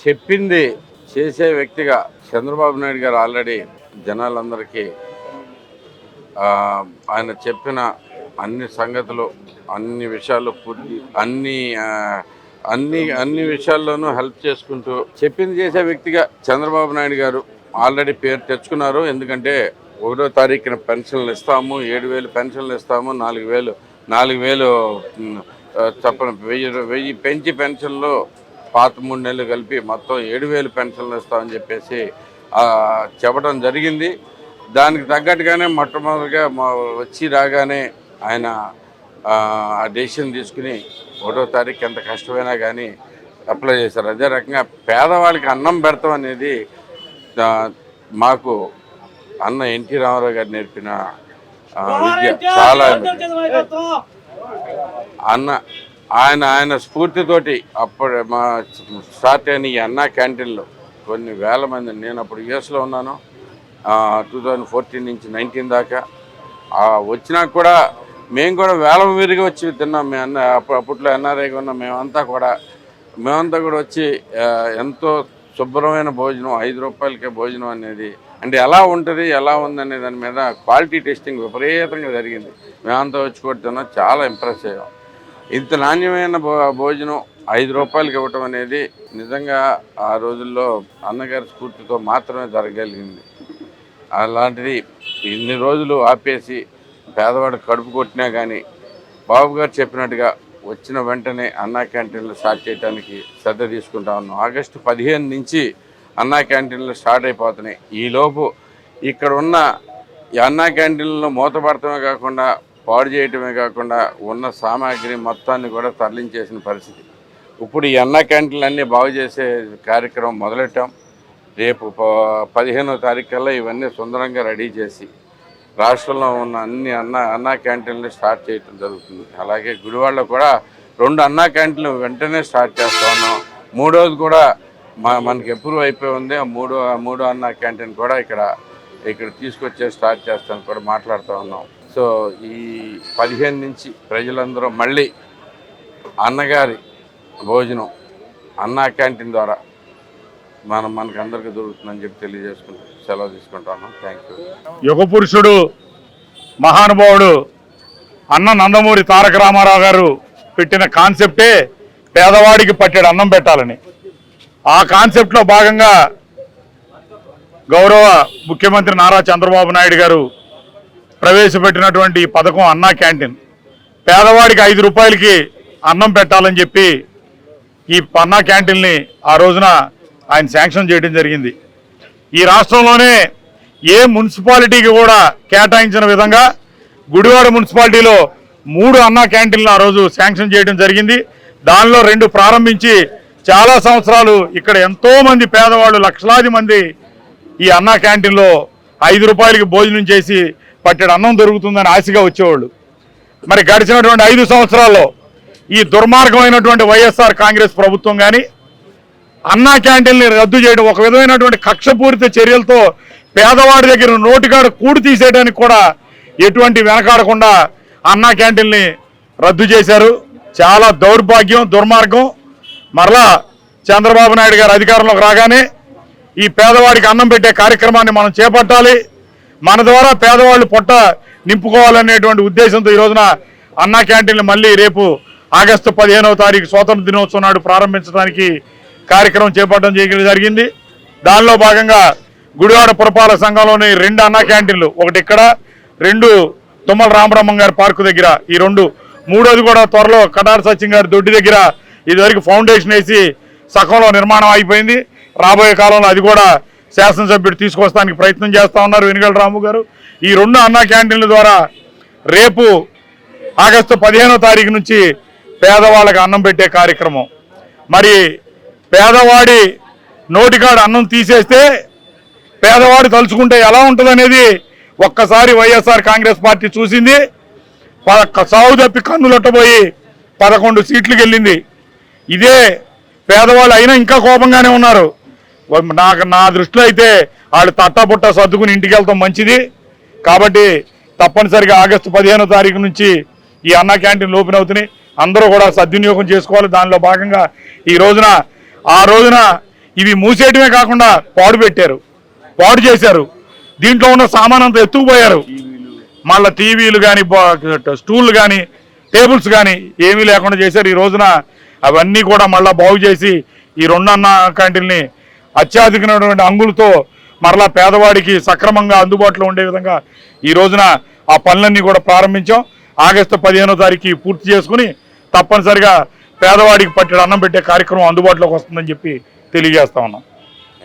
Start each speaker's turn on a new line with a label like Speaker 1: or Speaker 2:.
Speaker 1: చెప్పింది చేసే వ్యక్తిగా చంద్రబాబు నాయుడు గారు ఆల్రెడీ జనాలందరికీ ఆయన చెప్పిన అన్ని సంగతులు అన్ని విషయాలు పూర్తి అన్ని అన్ని అన్ని విషయాల్లోనూ హెల్ప్ చేసుకుంటూ చెప్పింది చేసే వ్యక్తిగా చంద్రబాబు నాయుడు గారు ఆల్రెడీ పేరు తెచ్చుకున్నారు. ఎందుకంటే ఒకటో తారీఖున పెన్షన్లు ఇస్తాము ఏడు వేలు పెన్షన్లు ఇస్తాము నాలుగు వేలు నాలుగు వేలు ఉమ్, వెయ్యి వెయ్యి పెంచి పెన్షన్లు పాత మూడు నెలలు కలిపి మొత్తం ఏడు వేలు పెన్షన్లు ఇస్తామని చెప్పేసి చెప్పడం జరిగింది దానికి తగ్గట్టుగానే మొట్టమొదటిగా మా వచ్చి రాగానే ఆయన ఆ డెసిషన్ తీసుకుని ఒకటో తారీఖు ఎంత కష్టమైనా కానీ అప్లై చేశారు అదే రకంగా పేదవాళ్ళకి అన్నం పెడతాం అనేది మాకు అన్న ఎన్టీ రామారావు గారు నేర్పిన విద్య చాలా అన్న ఆయన ఆయన స్ఫూర్తితోటి అప్పుడు మా స్టార్ట్ అయిన ఈ అన్నా క్యాంటీన్లో కొన్ని వేల మంది నేను అప్పుడు యుఎస్లో ఉన్నాను. టూ థౌజండ్ ఫోర్టీన్ నుంచి నైన్టీన్ దాకా. వచ్చినా కూడా మేము కూడా వేలం వీరిగా వచ్చి తిన్నాం. మేము అన్న అప్పుడు అప్పట్లో ఎన్ఆర్ఐగా ఉన్నాం. మేమంతా కూడా మేమంతా కూడా వచ్చి ఎంతో శుభ్రమైన భోజనం ఐదు రూపాయలకే భోజనం అనేది అంటే ఎలా ఉంటుంది ఎలా ఉంది అనే దాని మీద క్వాలిటీ టెస్టింగ్ విపరీతంగా జరిగింది. మేమంతా వచ్చి కూడా తిన్నాం. చాలా ఇంప్రెస్ అయ్యాం. ఇంత నాణ్యమైన భో భోజనం ఐదు రూపాయలకి ఇవ్వటం అనేది నిజంగా ఆ రోజుల్లో అన్నగారి స్ఫూర్తితో మాత్రమే జరగగలిగింది అలాంటిది ఇన్ని రోజులు ఆపేసి పేదవాడు కడుపు కొట్టినా కానీ బాబు గారు చెప్పినట్టుగా వచ్చిన వెంటనే అన్నా క్యాంటీన్లు స్టార్ట్ చేయడానికి శ్రద్ధ తీసుకుంటా ఉన్నాం. ఆగస్టు పదిహేను నుంచి అన్నా క్యాంటీన్లు స్టార్ట్ అయిపోతున్నాయి. ఈలోపు ఇక్కడ ఉన్న ఈ అన్నా క్యాంటీన్లు మూతపడటమే కాకుండా పాడు చేయటమే కాకుండా ఉన్న సామాగ్రి మొత్తాన్ని కూడా తరలించేసిన పరిస్థితి. ఇప్పుడు ఈ అన్న క్యాంటీన్లు అన్నీ బాగు చేసే కార్యక్రమం మొదలెట్టాం. రేపు ప- పదిహేనో తారీఖుల్లో ఇవన్నీ సుందరంగా రెడీ చేసి రాష్ట్రంలో ఉన్న అన్ని అన్న అన్నా క్యాంటీన్లు స్టార్ట్ చేయటం జరుగుతుంది. అలాగే గుడివాడలో కూడా రెండు అన్నా క్యాంటీన్లు వెంటనే స్టార్ట్ చేస్తా ఉన్నాం. మూడోది కూడా మా మనకి అప్రూవ్ అయిపోయి ఉంది. ఆ మూడో మూడో అన్నా క్యాంటీన్ కూడా ఇక్కడ ఇక్కడ తీసుకొచ్చే స్టార్ట్ చేస్తాను కూడా మాట్లాడుతూ ఉన్నాం. సో ఈ పదిహేను నుంచి ప్రజలందరూ మళ్ళీ అన్నగారి భోజనం అన్నా క్యాంటీన్ ద్వారా మనం మనకి అందరికీ దొరుకుతుందని చెప్పి తెలియజేసుకుంటాం సెలవు తీసుకుంటాను. థ్యాంక్ యూ
Speaker 2: యుగ పురుషుడు మహానుభావుడు అన్న నందమూరి తారక రామారావు గారు పెట్టిన కాన్సెప్టే పేదవాడికి పట్టెడు అన్నం పెట్టాలని. ఆ కాన్సెప్ట్లో భాగంగా గౌరవ ముఖ్యమంత్రి నారా చంద్రబాబు నాయుడు గారు ప్రవేశపెట్టినటువంటి ఈ పథకం అన్నా క్యాంటీన్. పేదవాడికి ఐదు రూపాయలకి అన్నం పెట్టాలని చెప్పి ఈ అన్నా క్యాంటీన్ని ఆ రోజున ఆయన శాంక్షన్ చేయడం జరిగింది. ఈ రాష్ట్రంలోనే ఏ మున్సిపాలిటీకి కూడా కేటాయించిన విధంగా గుడివాడ మున్సిపాలిటీలో మూడు అన్నా క్యాంటీన్లు ఆ రోజు శాంక్షన్ చేయడం జరిగింది. దానిలో రెండు ప్రారంభించి చాలా సంవత్సరాలు ఇక్కడ ఎంతోమంది పేదవాళ్ళు లక్షలాది మంది ఈ అన్నా క్యాంటీన్లో ఐదు రూపాయలకి భోజనం చేసి పట్టెడు అన్నం దొరుకుతుందని ఆశగా వచ్చేవాళ్ళు. మరి గడిచినటువంటి ఐదు సంవత్సరాల్లో ఈ దుర్మార్గమైనటువంటి వైఎస్ఆర్ కాంగ్రెస్ ప్రభుత్వం కానీ అన్నా క్యాంటీన్ని రద్దు చేయడం ఒక విధమైనటువంటి కక్షపూరిత చర్యలతో పేదవాడి దగ్గర నోటికాడ కూడు తీసేయడానికి కూడా ఎటువంటి వెనకాడకుండా అన్నా క్యాంటీన్ని రద్దు చేశారు. చాలా దౌర్భాగ్యం దుర్మార్గం. మరలా చంద్రబాబు నాయుడు గారు అధికారంలోకి రాగానే ఈ పేదవాడికి అన్నం పెట్టే కార్యక్రమాన్ని మనం చేపట్టాలి. మన ద్వారా పేదవాళ్ళు పొట్ట నింపుకోవాలనేటువంటి ఉద్దేశంతో ఈ రోజున అన్నా క్యాంటీన్లు మళ్ళీ రేపు ఆగస్టు పదిహేనవ తారీఖు స్వాతంత్ర దినోత్సవం నాడు ప్రారంభించడానికి కార్యక్రమం చేపట్టడం చేయడం జరిగింది. దానిలో భాగంగా గుడివాడ పురపాలక సంఘంలోని రెండు అన్నా క్యాంటీన్లు ఒకటి ఇక్కడ రెండు తుమ్మల రామబ్రహ్మం గారి పార్కు దగ్గర ఈ రెండు మూడోది కూడా త్వరలో కటార్ సచిన్ గారి దొడ్డి దగ్గర ఇదివరకు ఫౌండేషన్ వేసి సకంలో నిర్మాణం అయిపోయింది రాబోయే కాలంలో అది కూడా శాసనసభ్యుడు తీసుకొస్తానికి ప్రయత్నం చేస్తా ఉన్నారు వెనుగల రాము గారు. ఈ రెండు అన్నా క్యాంటీన్ల ద్వారా రేపు ఆగస్టు పదిహేనో తారీఖు నుంచి పేదవాళ్ళకి అన్నం పెట్టే కార్యక్రమం. మరి పేదవాడి నోటికాడ అన్నం తీసేస్తే పేదవాడు తలుచుకుంటే ఎలా ఉంటుందనేది ఒక్కసారి వైఎస్ఆర్ కాంగ్రెస్ పార్టీ చూసింది. సాగు తప్పి కన్నులొట్టబోయి పదకొండు సీట్లకు వెళ్ళింది. ఇదే పేదవాళ్ళు అయినా ఇంకా కోపంగానే ఉన్నారు. నాకు నా దృష్టిలో అయితే వాళ్ళు తట్టబుట్ట సర్దుకుని ఇంటికి వెళ్తాం మంచిది. కాబట్టి తప్పనిసరిగా ఆగస్టు పదిహేనో తారీఖు నుంచి ఈ అన్న క్యాంటీన్లు ఓపెన్ అవుతున్నాయి. అందరూ కూడా సద్వినియోగం చేసుకోవాలి. దానిలో భాగంగా ఈ రోజున ఆ రోజున ఇవి మూసేయటమే కాకుండా పాడు పెట్టారు. పాడు చేశారు. దీంట్లో ఉన్న సామాన్ అంతా ఎత్తుకుపోయారు. మళ్ళీ టీవీలు కానీ స్టూళ్ళు కానీ టేబుల్స్ కానీ ఏమీ లేకుండా చేశారు. ఈ రోజున అవన్నీ కూడా మళ్ళీ బాగు చేసి ఈ రెండన్న క్యాంటీన్ని అత్యాధికమైనటువంటి అంగులతో మరలా పేదవాడికి సక్రమంగా అందుబాటులో ఉండే విధంగా ఈ రోజున ఆ పనులన్నీ కూడా ప్రారంభించాం. ఆగస్టు పదిహేనో తారీఖు పూర్తి చేసుకుని తప్పనిసరిగా పేదవాడికి పట్టిన అన్నం పెట్టే కార్యక్రమం అందుబాటులోకి వస్తుందని చెప్పి తెలియజేస్తా ఉన్నాం.